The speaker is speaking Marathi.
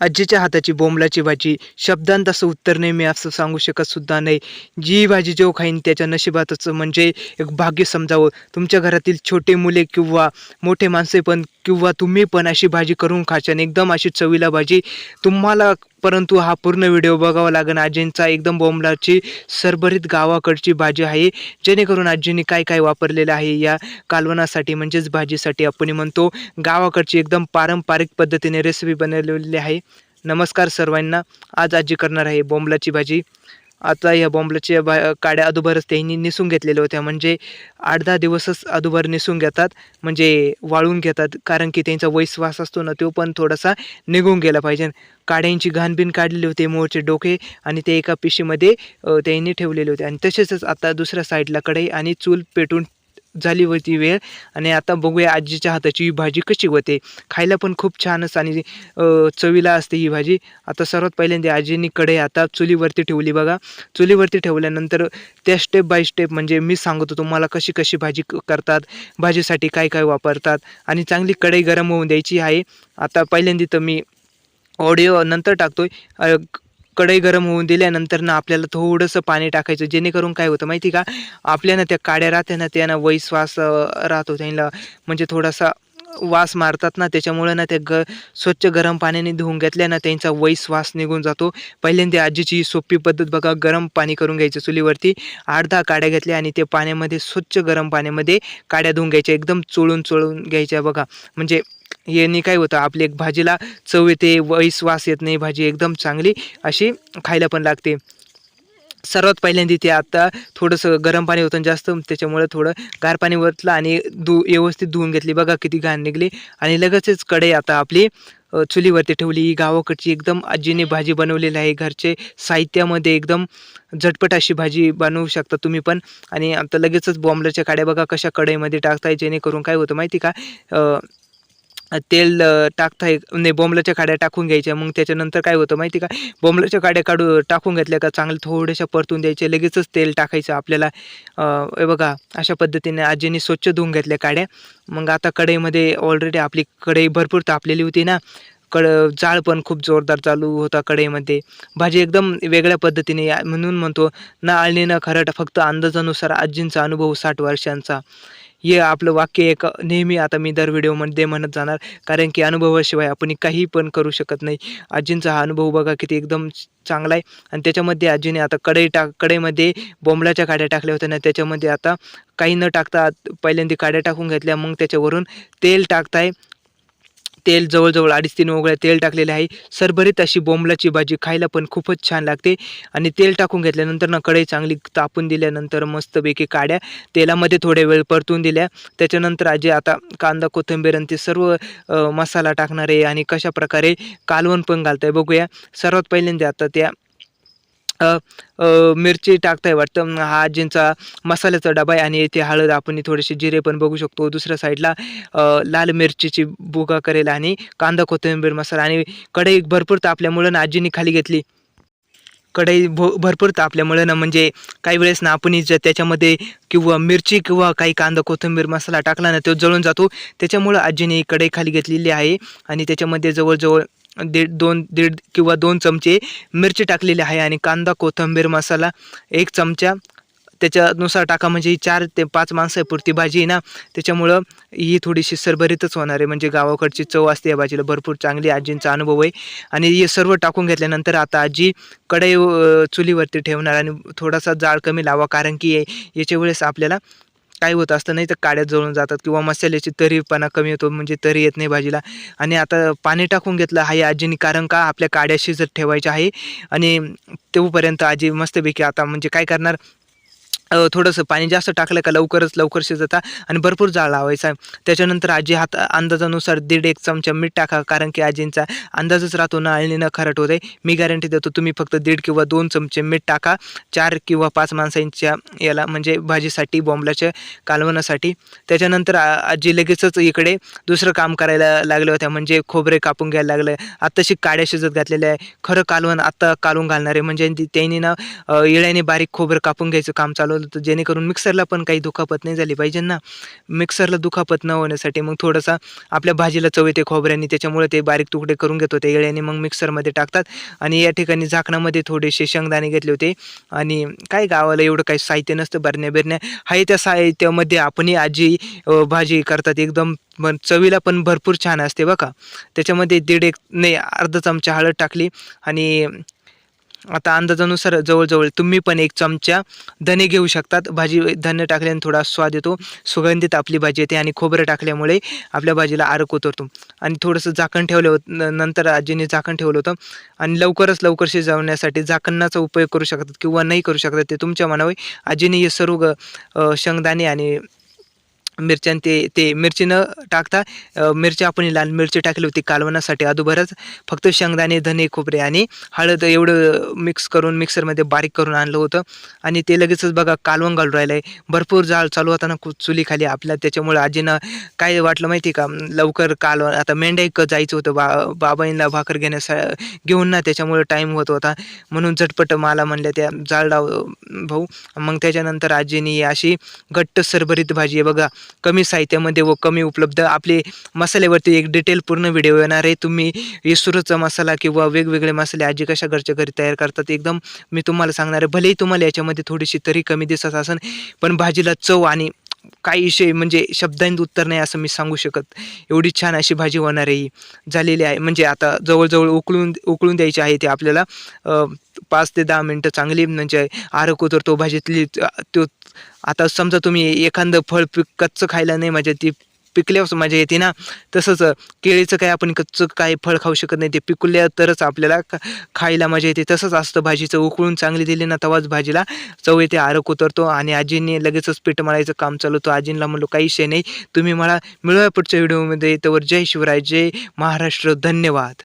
आजीच्या हाताची बोंबलाची भाजी शब्दांत असं उत्तर नाही मी असं सांगू शकत सुद्धा नाही. जी भाजी जो खाईन त्याच्या नशिबातच म्हणजे एक भाग्य समजावं. तुमच्या घरातील छोटे मुले किंवा मोठे माणसे पण किंवा तुम्ही पण अशी भाजी करून खाशान. एकदम अशी चवीला भाजी. तुम्हाला परंतु हा पूर्ण व्हिडिओ बघावा लागेल. आजींचा एकदम बोंबलाची सरभरीत गावाकडची भाजी आहे. जेणेकरून आजींनी काय काय वापरलेलं आहे या कालवणासाठी म्हणजेच भाजीसाठी आपण म्हणतो गावाकडची एकदम पारंपरिक पद्धतीने रेसिपी बनवलेली आहे. नमस्कार सर्वांना. आज आजी करणार आहे बोंबलाची भाजी. आता या बोंबलाच्या बा काड्या अदुभरच त्यांनी निसून घेतलेल्या होत्या. म्हणजे आठ दहा दिवसच अदुभर निसून घेतात म्हणजे वाळून घेतात कारण की त्यांचा वैश्वास असतो ना तो पण थोडासा निघून गेला पाहिजे. काड्यांची घाणबीन काढलेली होती मोरचे डोके आणि ते एका पिशीमध्ये त्यांनी ठेवलेले होते. आणि तसेच आता दुसऱ्या साईडला कढई आणि चूल पेटून झाली होती वेळ. आणि आता बघूया आजीच्या हाताची ही भाजी कशी होते खायला पण खूप छानच आणि चवीला असते ही भाजी. आता सर्वात पहिल्यांदा आजीनी कढई आता चुलीवरती ठेवली बघा. चुलीवरती ठेवल्यानंतर त्या स्टेप बाय स्टेप म्हणजे मी सांगतो तुम्हाला कशी कशी भाजी करतात. भाजीसाठी काय काय वापरतात. आणि चांगली कढई गरम होऊन द्यायची आहे. आता पहिल्यांदा तर मी ऑडिओ नंतर टाकतोय. आहे कढई गरम होऊन दिल्यानंतर ना आपल्याला थोडंसं पाणी टाकायचं जेणेकरून काय होतं माहिती का? आपल्याला त्या काड्या राहते ना त्यांना वैश्वास राहतो त्यांना. म्हणजे थोडासा वास मारतात ना त्याच्यामुळे ना त्या ग स्वच्छ गरम पाण्याने धुवून घेतल्या ना त्यांचा वैश्वास निघून जातो. पहिल्यांदा आजीची सोपी पद्धत बघा गरम पाणी करून घ्यायचं चुलीवरती. आठ दहा काड्या घेतल्या आणि ते पाण्यामध्ये स्वच्छ गरम पाण्यामध्ये काड्या धुवून घ्यायच्या एकदम चोळून चोळून घ्यायच्या बघा. म्हणजे याने काय होतं आपली एक भाजीला चव येते वैश्वास येत नाही भाजी एकदम चांगली अशी खायला पण लागते. सर्वात पहिल्यांदा ते आता थोडंसं गरम पाणी होतं जास्त त्याच्यामुळे थोडं गार पाणी वतलं आणि धु व्यवस्थित धुवून घेतली. बघा किती घाण निघली. आणि लगेचच कढई आता आपली चुलीवरती ठेवली. ही गावाकडची एकदम आजीने भाजी बनवलेली आहे. घरचे साहित्यामध्ये एकदम झटपट अशी भाजी बनवू शकता तुम्ही पण. आणि आता लगेचच बॉम्बलाच्या काड्या बघा कशा कढईमध्ये टाकताय जेणेकरून काय होतं माहिती का तेल टाकता टाकताय नाही बोंबलाच्या काड्या टाकून घ्यायच्या. मग त्याच्यानंतर काय होतं माहिती का? बोंबलाच्या काड्या काढू टाकून घेतल्या का? चांगलं थोड्याशा परतून द्यायच्या लगेचच तेल टाकायचं आपल्याला. हे बघा अशा पद्धतीने आजीने स्वच्छ धुवून घेतल्या काड्या. मग आता कढईमध्ये ऑलरेडी आपली कढई भरपूर तापलेली होती ना. कड जाळ पण खूप जोरदार चालू होता कढईमध्ये. भाजी एकदम वेगळ्या पद्धतीने म्हणून म्हणतो ना आळणी ना खरट फक्त अंदाजानुसार आजींचा अनुभव साठ वर्षांचा. हे आपलं वाक्य एक नेहमी आता मी दर व्हिडिओमध्ये म्हणत जाणार. कारण की अनुभवाशिवाय आपण काही पण करू शकत नाही. आजींचा हा अनुभव बघा किती एकदम चांगला आहे. आणि त्याच्यामध्ये आजीने आता कढई टाक कढईमध्ये बोंबलाच्या काड्या टाकल्या होत्या ना त्याच्यामध्ये आता काही न टाकता पहिल्यांदा काड्या टाकून घेतल्या. मग त्याच्यावरून तेल टाकताय. तेल जवळजवळ अडीच तीन ओगळ्या तेल टाकलेले आहे. सरभरीत अशी बोंबलाची भाजी खायला पण खूपच छान लागते. आणि तेल टाकून घेतल्यानंतर ना कढई चांगली तापून दिल्यानंतर मस्तपैकी काड्या तेलामध्ये थोड्या वेळ परतून दिल्या. त्याच्यानंतर आजी आता कांदा कोथिंबीर आणि ते सर्व मसाला टाकणार आहे आणि कशा प्रकारे कालवण पण घालत आहे बघूया. सर्वात पहिल्यांदा आता त्या मिरची टाकताय वाटतं. हा आजींचा मसाल्याचा डबा आहे आणि इथे हळद आपण थोडेसे जिरे पण बघू शकतो. दुसऱ्या साईडला लाल मिरचीची बुगा करेल आणि कांदा कोथिंबीर मसाला आणि कढई भरपूर तापल्यामुळं ना आजीने खाली घेतली. कढई भो भरपूर तापल्यामुळे ना म्हणजे काही वेळेस ना आपण जर त्याच्यामध्ये किंवा मिरची किंवा काही कांदा कोथिंबीर मसाला टाकला ना तो जळून जातो. त्याच्यामुळं आजीने कढई खाली घेतलेली आहे आणि त्याच्यामध्ये जवळजवळ दीड दोन दीड किंवा दोन चमचे मिरची टाकलेली आहे आणि कांदा कोथिंबीर मसाला एक चमचा. त्याच्यानुसार टाका म्हणजे ही चार ते पाच माणसापुरती भाजी आहे ना. त्याच्यामुळं ही थोडीशी सरभरीतच होणार आहे. म्हणजे गावाकडची चव असते या भाजीला. भरपूर चांगली आजींचा अनुभव आहे. आणि हे सर्व टाकून घेतल्यानंतर आता आजी कढई चुलीवरती ठेवणार आणि थोडासा जाळ कमी लावा. कारण की याच्या वेळेस आपल्याला काय होत असतं नाही तर काड्या जळून जातात किंवा मसाल्याची तरीपणा कमी होतो म्हणजे तरी येत नाही भाजीला. आणि आता पाणी टाकून घेतलं आहे आजीने कारण का आपल्या काड्या शिजत ठेवायच्या आहे. आणि तोपर्यंत आजी मस्तपैकी आता म्हणजे काय करणार? थोडंसं पाणी जास्त टाकलं का लवकरच लवकर शिजता आणि भरपूर जाळ लावायचा. त्याच्यानंतर आजी हात अंदाजानुसार दीड एक चमचा मीठ टाका कारण की आजींचा अंदाजच राहतो ना अळणी न खरट होते. मी गॅरंटी देतो तुम्ही फक्त दीड किंवा दोन चमचे मीठ टाका. चार किंवा पाच माणसांच्या याला म्हणजे भाजीसाठी बॉम्बलाच्या कालवणासाठी त्याच्यानंतर आजी लगेचच इकडे दुसरं काम करायला लागल्या होत्या म्हणजे खोबरे कापून घ्यायला लागलं. आत्ताशी काड्या शिजत घातलेल्या आहे. खरं कालवण आत्ता कालवून घालणार आहे म्हणजे त्यांनी ना इळ्याने बारीक खोबरं कापून घ्यायचं काम चालू बनवलं होतं जेणेकरून मिक्सरला पण काही दुखापत नाही झाली पाहिजे ना. मिक्सरला दुखापत न होण्यासाठी मग थोडासा आपल्या भाजीला चव येते खोबऱ्याने त्याच्यामुळे ते बारीक तुकडे करून घेत होते येळ्याने मग मिक्सरमध्ये टाकतात. आणि या ठिकाणी झाकणामध्ये थोडेसे शेंगदाणे घेतले होते. आणि काय गावाला एवढं काही साहित्य नसतं बरण्या बिरण्या. आहे त्या साहित्यामध्ये आपणही आजी भाजी करतात. एकदम पण चवीला पण भरपूर छान असते बघा. त्याच्यामध्ये दीड एक नाही अर्धा चमचा हळद टाकली. आणि आता अंदाजानुसार जवळजवळ तुम्ही पण एक चमचा धने घेऊ शकतात. भाजी धने टाकल्याने थोडा स्वाद येतो. सुगंधित आपली भाजी येते आणि खोबरं टाकल्यामुळे आपल्या भाजीला आरक उतरतो. आणि थोडंसं झाकण ठेवलं होतं नंतर आजीने झाकण ठेवलं होतं. आणि लवकरच लवकर शिजवण्यासाठी झाकणाचा उपयोग करू शकतात किंवा नाही करू शकतात ते तुमच्या मनावर. आजीने हे सर्व ग- शेंगदाणे आणि मिरच्यान ते ते मिरची न टाकता मिरची आपण लाल मिरची टाकली होती कालवणासाठी अदुभरच फक्त शेंगदाणे धने खोबरे आणि हळद एवढं मिक्स करून मिक्सरमध्ये बारीक करून आणलं होतं. आणि ते लगेचच बघा कालवण घालून राहिलं आहे भरपूर जाळ चालू होताना चुलीखाली आपल्या त्याच्यामुळे आजीनं काय वाटलं माहिती आहे का? लवकर कालवण आता मेंढ्या जायचं होतं. बा बाबाईंना भाकर घेण्यासा घेऊन ना त्याच्यामुळे टाईम होत होता. म्हणून झटपट मला म्हणल्या त्या जाळ लाव भाऊ. मग त्याच्यानंतर आजीनी अशी घट्ट सरभरीत भाजी आहे बघा. कमी साहित्यामध्ये व कमी उपलब्ध आपले मसाल्यावरती एक डिटेल पूर्ण व्हिडिओ येणार आहे. तुम्ही येसुरचा मसाला किंवा वेगवेगळे मसाले आजी कशा घरच्या घरी तयार करतात एकदम मी तुम्हाला सांगणार आहे. भलेही तुम्हाला याच्यामध्ये थोडीशी तरी कमी दिसत असेल पण भाजीला चव आणि काही विषय म्हणजे शब्दांत उत्तर नाही असं मी सांगू शकत. एवढी छान अशी भाजी होणार आहे. झालेली आहे. म्हणजे आता जवळजवळ उकळून उकळून द्यायची आहे ते आपल्याला. पाच ते दहा मिनटं चांगली म्हणजे आरक उतरतो भाजीतली तो आता समजा तुम्ही एखादं फळ पिक कच्चं खायला नाही मजा ती पिकल्यावर मजा येते ना तसंच केळीचं काय आपण कच्चं काय फळ खाऊ शकत नाही ते पिकल्या तरच आपल्याला खायला मजा येते. तसंच असतं भाजीचं उकळून चांगली दिली ना तेव्हाच भाजीला चव येते आरक उतरतो आणि आजींनी लगेचच पीठ मळायचं काम चालवतो आजींना म्हणलो काही विषय नाही तुम्ही मला मिळवा पुढच्या व्हिडिओमध्ये. तर जय शिवराय जय महाराष्ट्र. धन्यवाद.